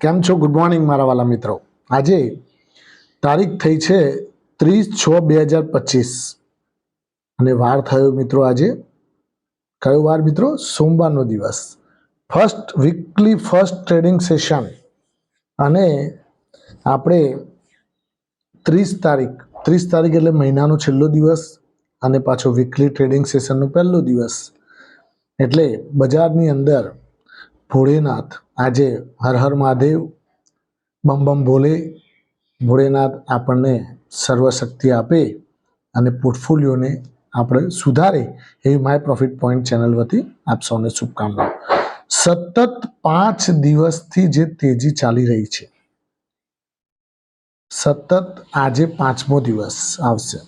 કેમ છો? Good morning મારા વાલા મિત્રો. આજે તારીખ થઈ છે ત્રીસ છ બે હજાર પચીસ. અને વાર થયો મિત્રો આજે. કયો વાર મિત્રો? સોમવારનો દિવસ. First weekly first trading session અને આપણે ત્રીસ તારીખ. ત્રીસ તારીખ એટલે મહિનાનો છેલ્લો દિવસ અને પાછો વીકલી ટ્રેડિંગ સેશનનો પહેલો દિવસ. એટલે બજારની અંદર ભોળેનાથ, આજે હર હર મહાદેવ, બમ બમ ભોલે ભોળેનાથ આપણને સર્વશક્તિ આપે અને પોર્ટફોલિયોને આપણે સુધારે એવી માય પ્રોફિટ પોઈન્ટ ચેનલ વતી આપ સૌને શુભકામનાઓ સતત પાંચ દિવસથી જે તેજી ચાલી રહી છે. સતત આજે પાંચમો દિવસ આવશે,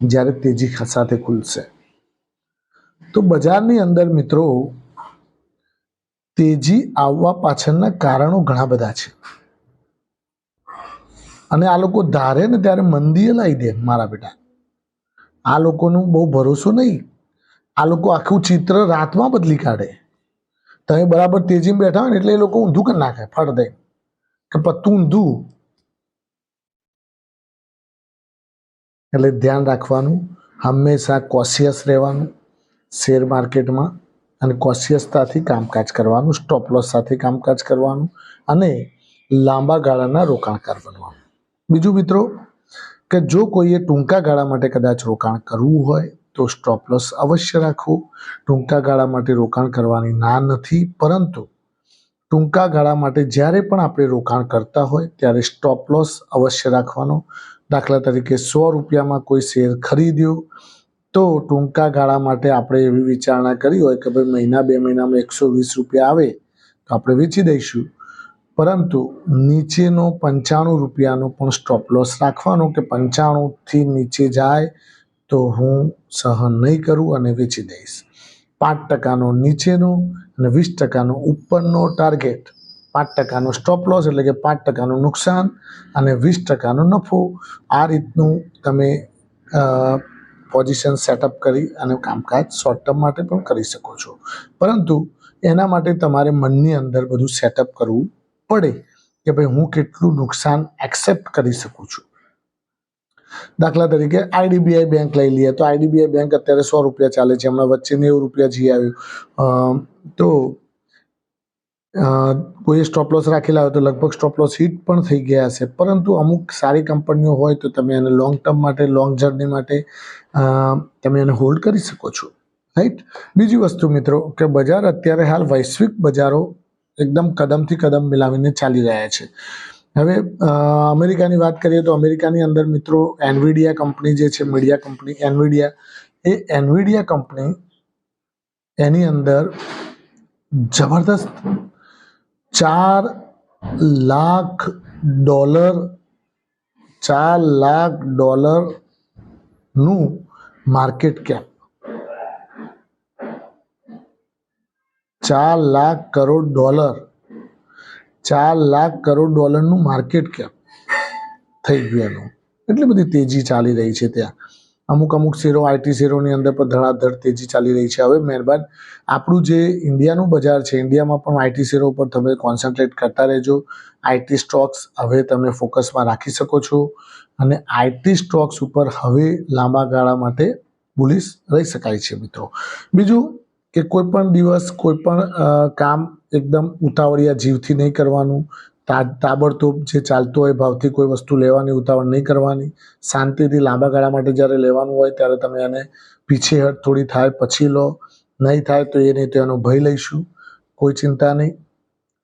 જ્યારે તેજી સાથે ખુલશે. તો બજારની અંદર મિત્રો તેજી આવવા પાછળના કારણો ઘણા બધા છે. અને આ લોકો ધારે ને ત્યારે મંદીએ લાવી દે મારા બેટા. આ લોકોનું બહુ ભરોસો નહીં. આ લોકો આખું ચિત્ર રાતમાં બદલી કાઢે. તમે બરાબર તેજીમાં બેઠા હોય ને એટલે એ લોકો ઊંધું કરી નાખે ફળ દે. કે પત્તું ઊંધું. એટલે ધ્યાન રાખવાનું, હંમેશા કોશિયસ રહેવાનું શેર માર્કેટમાં અને કોશિયસતાથી કામકાજ કરવાનું સ્ટોપ લોસ સાથે કામકાજ કરવાનું અને લાંબા ગાળાના રોકાણકાર બનવાનું. બીજું મિત્રો કે જો કોઈએ ટૂંકા ગાળા માટે કદાચ રોકાણ કરવું હોય તો સ્ટોપ લોસ અવશ્ય રાખવું ટૂંકા ગાળા માટે રોકાણ કરવાની ના નથી, પરંતુ ટૂંકા ગાળા માટે જ્યારે પણ આપણે રોકાણ કરતા હોય ત્યારે સ્ટોપ લોસ અવશ્ય રાખવાનો. દાખલા તરીકે સો રૂપિયામાં કોઈ શેર ખરીદ્યો તો ટૂંકા ગાળા માટે આપણે એવી વિચારણા કરી હોય કે ભાઈ મહિના બે મહિનામાં એકસો વીસ રૂપિયા આવે તો આપણે વેચી દઈશું. પરંતુ નીચેનો પંચાણું રૂપિયાનો પણ સ્ટોપ લોસ રાખવાનો કે પંચાણુંથી નીચે જાય તો હું સહન નહીં કરું અને વેચી દઈશ. પાંચ ટકાનો નીચેનો અને વીસ ટકાનો ઉપરનો ટાર્ગેટ પાંચ ટકાનો સ્ટોપ લોસ એટલે કે પાંચ ટકાનું નુકસાન અને વીસ ટકાનો નફો. આ રીતનું તમે પોઝિશન સેટઅપ કરી અને કામકાજ શોર્ટ ટર્મ માટે પણ કરી શકો છો. પરંતુ એના માટે તમારે મનની અંદર બધું સેટઅપ કરવું પડે કે ભાઈ હું કેટલું નુકસાન એક્સેપ્ટ કરી શકું છું. દાખલા તરીકે આઈડીબીઆઈ બેંક લઈ લઈએ તો આઈડીબીઆઈ બેંક અત્યારે સો રૂપિયા ચાલે છે. હમણાં વચ્ચે નેવું રૂપિયા જઈ આવ્યું. તો કોઈ સ્ટોપ લોસ રાખેલા હોય તો લગભગ સ્ટોપ લોસ હિટ પણ થઈ ગયા હશે પરંતુ અમુક સારી કંપનીઓ હોય તો તમે એને લોંગ ટર્મ માટે લોંગ જર્ની માટે તમે એને હોલ્ડ કરી શકો છો. રાઈટ બીજી વસ્તુ મિત્રો કે બજાર અત્યારે હાલ વૈશ્વિક બજારો એકદમ કદમથી કદમ મિલાવીને ચાલી રહ્યા છે. હવે અમેરિકાની વાત કરીએ તો અમેરિકાની અંદર મિત્રો એનવીડિયા કંપની જે છે, મીડિયા કંપની એનવીડિયા એ એનવીડિયા કંપની એની અંદર જબરદસ્ત ચાર લાખ ડોલર, ચાર લાખ ડોલરનું માર્કેટ કેપ ચાર લાખ કરોડ ડોલર. ચાર લાખ કરોડ ડોલરનું માર્કેટ કેપ થઈ ગયું એનું એટલી બધી તેજી ચાલી રહી છે ત્યાં. અમુક અમુક શેરો આઈટી શેરોની અંદર પણ ધડાધડ તેજી ચાલી રહી છે. હવે મહેરબાન, આપણું જે ઇન્ડિયાનું બજાર છે, ઇન્ડિયામાં પણ આઈટી શેરો ઉપર તમે કોન્સન્ટ્રેટ કરતા રહેજો. આઈટી સ્ટોક્સ હવે તમે ફોકસમાં રાખી શકો છો અને આઈટી સ્ટોક્સ ઉપર હવે લાંબા ગાળા માટે બુલિશ રહી શકાય છે મિત્રો. બીજું કે કોઈ પણ દિવસ કોઈ પણ કામ એકદમ ઉતાવળિયા જીવથી નહીં કરવાનું તાબડતોબ જે ચાલતો હોય, ભાવથી કોઈ વસ્તુ લેવાની, ઉતાવળ નહીં કરવાની, શાંતિથી લાંબા ગાળા માટે જ્યારે લેવાનું હોય, ત્યારે તમે એને પીછેહટ થોડી થાય, પછી લો, નહીં થાય તો એ નહીં તો એનો ભય લઈશું, કોઈ ચિંતા નહીં.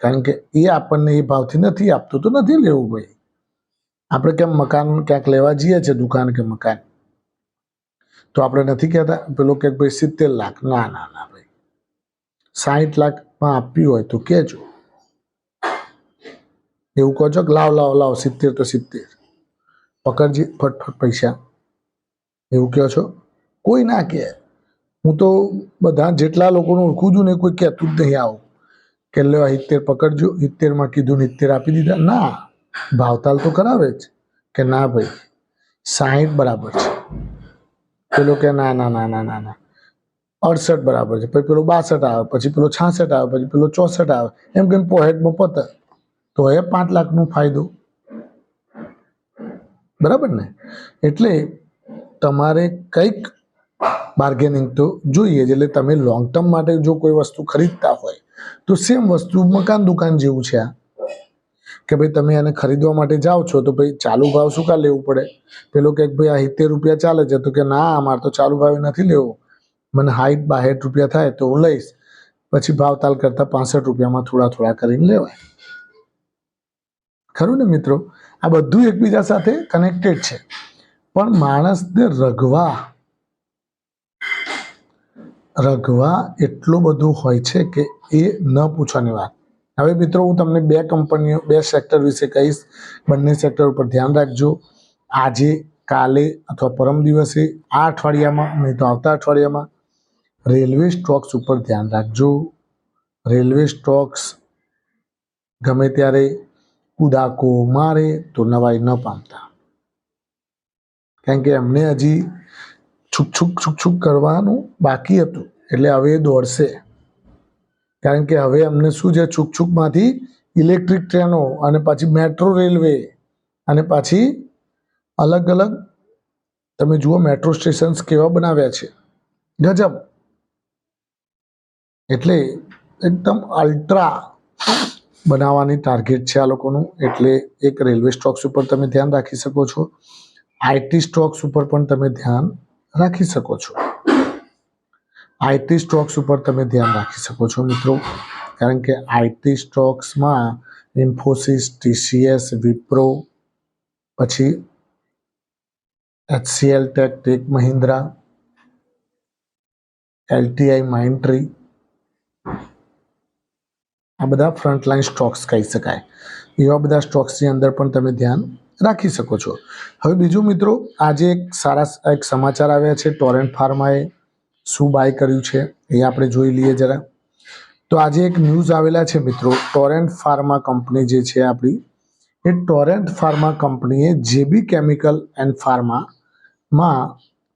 કારણ કે એ આપણને એ ભાવથી નથી આપતું, તો નથી લેવું ભાઈ. આપણે કેમ મકાન ક્યાંક લેવા જઈએ છીએ દુકાન કે મકાન? તો આપણે નથી કહેતા, પેલો કે ભાઈ સિત્તેર લાખ. ના ના ના ભાઈ. સાહીઠ લાખમાં આપવી હોય તો કહેજો. એવું કહો છો કે લાવ લાવ લાવ, સિત્તેર તો સિત્તેર. પકડજી ફટફટ પૈસા. એવું કહો છો? કોઈ ના કહે. હું તો બધા જેટલા લોકોને ઓળખું છું ને કોઈ કહેતું જ નહીં આવું. કે લેવા સિત્તેર પકડજો, સિત્તેરમાં કીધું ને સિત્તેર આપી દીધા. ના, ભાવતાલ તો કરાવે જ. કે ના ભાઈ, સાહીઠ બરાબર છે. પેલો કે ના ના ના ના ના ના. અડસઠ બરાબર છે. પછી પેલો બાસઠ આવે, પછી પેલો છાસઠ આવે, પછી પેલો ચોસઠ આવે. એમ કેમ પોહેટમાં પતે? તો એ પાંચ લાખનો ફાયદો. બરાબર ને? એટલે તમારે કંઈક બાર્ગેનિંગ તો જોઈએ, એટલે તમે લોંગ ટર્મ માટે જો કોઈ વસ્તુ ખરીદતા હોય, તો સેમ વસ્તુ મકાન દુકાન જેવું છે આ. કે ભાઈ તમે એને ખરીદવા માટે જાઓ છો, તો ભાઈ ચાલુ ભાવ શું કા લેવું પડે? પેલો કે ભાઈ આ સિત્તેર રૂપિયા ચાલે છે, તો કે ના અમારે તો ચાલુ ભાવે નથી લેવો. મને હાઈટ બાહેઠ રૂપિયા થાય, તો હું લઈશ. પછી ભાવતાલ કરતાં પાસઠ રૂપિયામાં થોડા થોડા કરીને લેવાય. ખરું ને મિત્રો? આ બધું એકબીજા સાથે કનેક્ટેડ છે. પણ માણસને રગવા રગવા એટલું બધું હોય છે કે એ ન પૂછવાની વાત. હવે મિત્રો, હું તમને બે કંપનીઓ, બે સેક્ટર વિશે કહીશ. બંને સેક્ટર ઉપર ધ્યાન રાખજો. આજે, કાલે અથવા પરમ દિવસે આ અઠવાડિયામાં, નહીં તો આવતા અઠવાડિયામાં રેલવે સ્ટોક્સ ઉપર ધ્યાન રાખજો. રેલવે સ્ટોક્સ ગમે ત્યારે કુદાકો મારે તો નવાઈ ન પામતા. કારણ કે એમને હજી છૂક છૂક છૂક કરવાનું બાકી હતું, એટલે હવે એ દોડશે. કારણ કે હવે અમને શું છે, છૂક છૂકમાંથી ઇલેક્ટ્રિક ટ્રેનો અને પછી મેટ્રો રેલવે અને પાછી અલગ અલગ, તમે જુઓ મેટ્રો સ્ટેશન્સ કેવા બનાવ્યા છે. ગજબ. એટલે એકદમ અલ્ટ્રા. બનાવવાની ટાર્ગેટ છે આ લોકોનું. એટલે એક રેલવે સ્ટોક્સ ઉપર તમે ધ્યાન રાખી શકો છો. આઈટી સ્ટોક્સ ઉપર પણ તમે ધ્યાન રાખી શકો છો. આઈટી સ્ટોક્સ ઉપર તમે ધ્યાન રાખી શકો છો મિત્રો. કારણ કે આઈટી સ્ટોક્સમાં ઇન્ફોસિસ ટીસીએસ વિપ્રો પછી HCL tech tech Mahindra LTI Mindtree આ બધા ફ્રન્ટલાઇન સ્ટોક્સ કહી શકાય. એવા બધા સ્ટોક્સની અંદર પણ તમે ધ્યાન રાખી શકો છો. હવે બીજું મિત્રો, આજે એક સારા એક સમાચાર આવ્યા છે. ટોરેન્ટ ફાર્માએ શું બાય કર્યું છે એ આપણે જોઈ લઈએ જરા. તો આજે એક ન્યૂઝ આવેલા છે મિત્રો. ટોરેન્ટ ફાર્મા કંપની જે છે આપણી, એ ટોરેન્ટ ફાર્મા કંપનીએ જેબી કેમિકલ એન્ડ ફાર્મામાં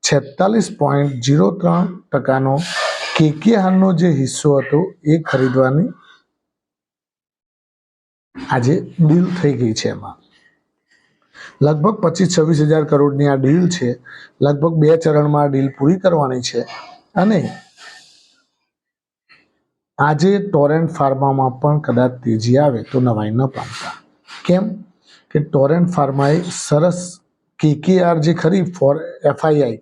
છેતાલીસ પોઈન્ટ જીરો ત્રણ ટકાનો કેકેઆરનો જે હિસ્સો હતો એ ખરીદવાની આજે ડીલ થઈ ગઈ છે એમાં. લગભગ પચીસ છવ્વીસ હજાર કરોડની આ ડીલ છે. લગભગ બે ચરણમાં ડીલ પૂરી કરવાની છે. અને આજે ટોરેન્ટ ફાર્મામાં પણ કદાચ તેજી આવે તો નવાઈ ન પામતા. કેમ? કે ટોરેન્ટ ફાર્માએ સરસ કેકેઆર જે ખરી ફોર એફઆઈઆઈ.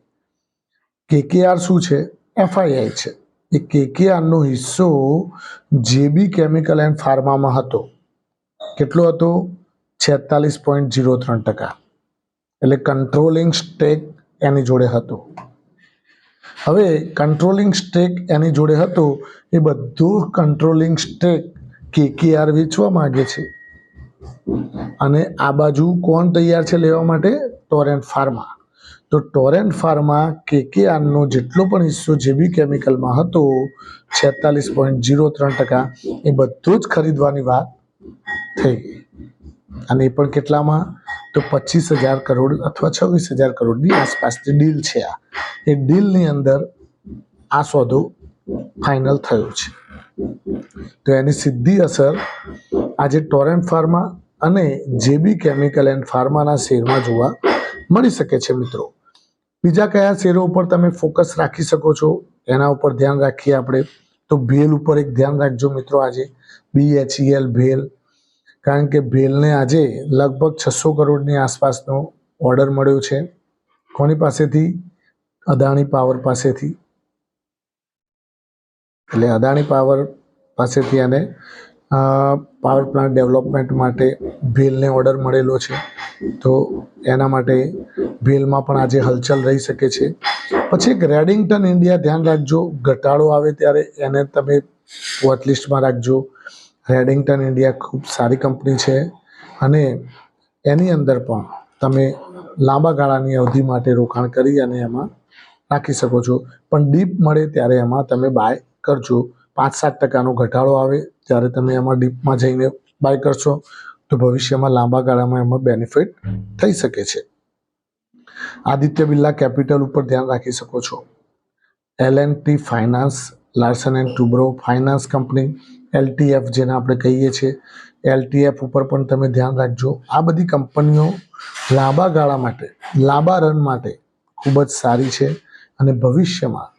કેકેઆર શું છે? એફઆઈઆઈ છે. એ કેકેઆરનો હિસ્સો જેબી કેમિકલ એન્ડ ફાર્મામાં હતો કેટલો હતો? છેતાલીસ પોઈન્ટ જીરો ત્રણ ટકા. એટલે કંટ્રોલિંગ સ્ટેક એની જોડે હતો. હવે કંટ્રોલિંગ સ્ટેક એની જોડે હતો એ બધું કંટ્રોલિંગ સ્ટેક કેકેઆર વેચવા માંગે છે. અને આ બાજુ કોણ તૈયાર છે લેવા માટે? ટોરેન્ટ ફાર્મા. તો ટોરેન્ટ ફાર્મા કેકેઆરનો જેટલો પણ હિસ્સો જેબી કેમિકલમાં હતો, છેતાલીસ પોઈન્ટ જીરો ત્રણ ટકા, એ બધું જ ખરીદવાની વાત થઈ ગઈ. અને એ પણ કેટલામાં? તો પચીસ હજાર કરોડ અથવા છવ્વીસ હજાર કરોડની આસપાસની ડીલ છે આ. એ ડીલની અંદર આ સોદો ફાઇનલ થયો છે. તો એની સીધી અસર આજે ટોરેન્ટ ફાર્મા અને જેબી કેમિકલ એન્ડ ફાર્માના શેરમાં જોવા મળી શકે છે મિત્રો. બીજા કયા શેરો ઉપર તમે ફોકસ રાખી શકો છો? એના ઉપર ધ્યાન રાખીએ આપણે. તો ભેલ ઉપર એક ધ્યાન રાખજો મિત્રો આજે. બીએચઈએલ ભેલ. કારણ કે ભેલને આજે લગભગ છસો કરોડની આસપાસનો ઓર્ડર મળ્યો છે. કોની પાસેથી? અદાણી પાવર પાસેથી. એટલે અદાણી પાવર પાસેથી એને પાવર પ્લાન્ટ ડેવલપમેન્ટ માટે ભેલને ઓર્ડર મળેલો છે. તો એના માટે ભેલમાં પણ આજે હલચલ રહી શકે છે. પછી એક રેડિંગ્ટન ઇન્ડિયા ધ્યાન રાખજો. ઘટાડો આવે ત્યારે એને તમે વોચલિસ્ટમાં રાખજો. રેડિંગ્ટન ઇન્ડિયા ખૂબ સારી કંપની છે અને એની અંદર પણ તમે લાંબા ગાળાની અવધિ માટે રોકાણ કરી અને એમાં રાખી શકો છો. પણ ડીપ મળે ત્યારે એમાં તમે બાય કરજો. પાંચ સાત ટકાનો ઘટાડો આવે ત્યારે તમે એમાં ડીપમાં જઈને બાય કરશો તો ભવિષ્યમાં લાંબા ગાળામાં એમાં બેનિફિટ થઈ શકે છે. આદિત્ય બિરલા કેપિટલ ઉપર ધ્યાન રાખી શકો છો. L and T finance, Larsen and Toubro finance company LTF જેને આપણે કહીએ છીએ. એલટીએફ ઉપર પણ તમે ધ્યાન રાખજો. આ બધી કંપનીઓ લાંબા ગાળા માટે, લાંબા રન માટે ખૂબ જ સારી છે અને ભવિષ્યમાં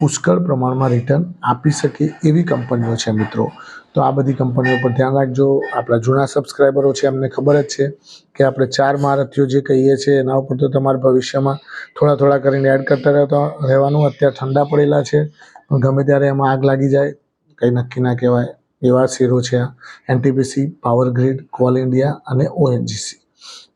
પુષ્કળ પ્રમાણમાં રિટર્ન આપી શકે એવી કંપનીઓ છે મિત્રો. તો આ બધી કંપનીઓ પર ધ્યાન રાખજો. આપણા જૂના સબસ્ક્રાઈબરો છે એમને ખબર જ છે કે આપણે ચાર મહારથીઓ જે કહીએ છીએ, એના ઉપર તો તમારે ભવિષ્યમાં થોડા થોડા કરીને એડ કરતા રહેતા રહેવાનું. અત્યારે ઠંડા પડેલા છે, પણ ગમે ત્યારે એમાં આગ લાગી જાય, કંઈ નક્કી ના કહેવાય. એવા શેરો છે આ. NTPC power grid Coal India અને ઓએનજીસી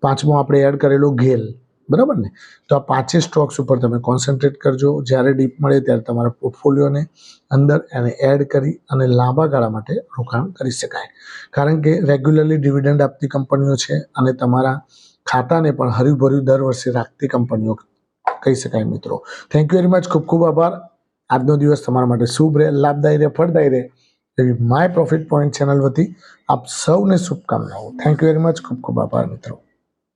પાંચમો આપણે એડ કરેલો ગેલ બરાબર ને? તો આ પાંચે સ્ટોક્સ ઉપર તમે કોન્સન્ટ્રેટ કરજો. જ્યારે ડીપ મળે ત્યારે તમારા પોર્ટફોલિયોને અંદર એને એડ કરી અને લાંબા ગાળા માટે રોકાણ કરી શકાય. કારણ કે રેગ્યુલરલી ડિવિડન્ડ આપતી કંપનીઓ છે અને તમારા ખાતાને પણ હર્યુભર્યું દર વર્ષે રાખતી કંપનીઓ કહી શકાય મિત્રો. થેન્ક યુ વેરી મચ ખૂબ ખૂબ આભાર. આજનો દિવસ તમારા માટે શુભ રહે, લાભદાયી રહે, ફળદાયી રહે એવી માય પ્રોફિટ પોઈન્ટ ચેનલ વતી આપ સૌને શુભકામનાઓ. થેન્ક યુ વેરી મચ ખૂબ ખૂબ આભાર મિત્રો.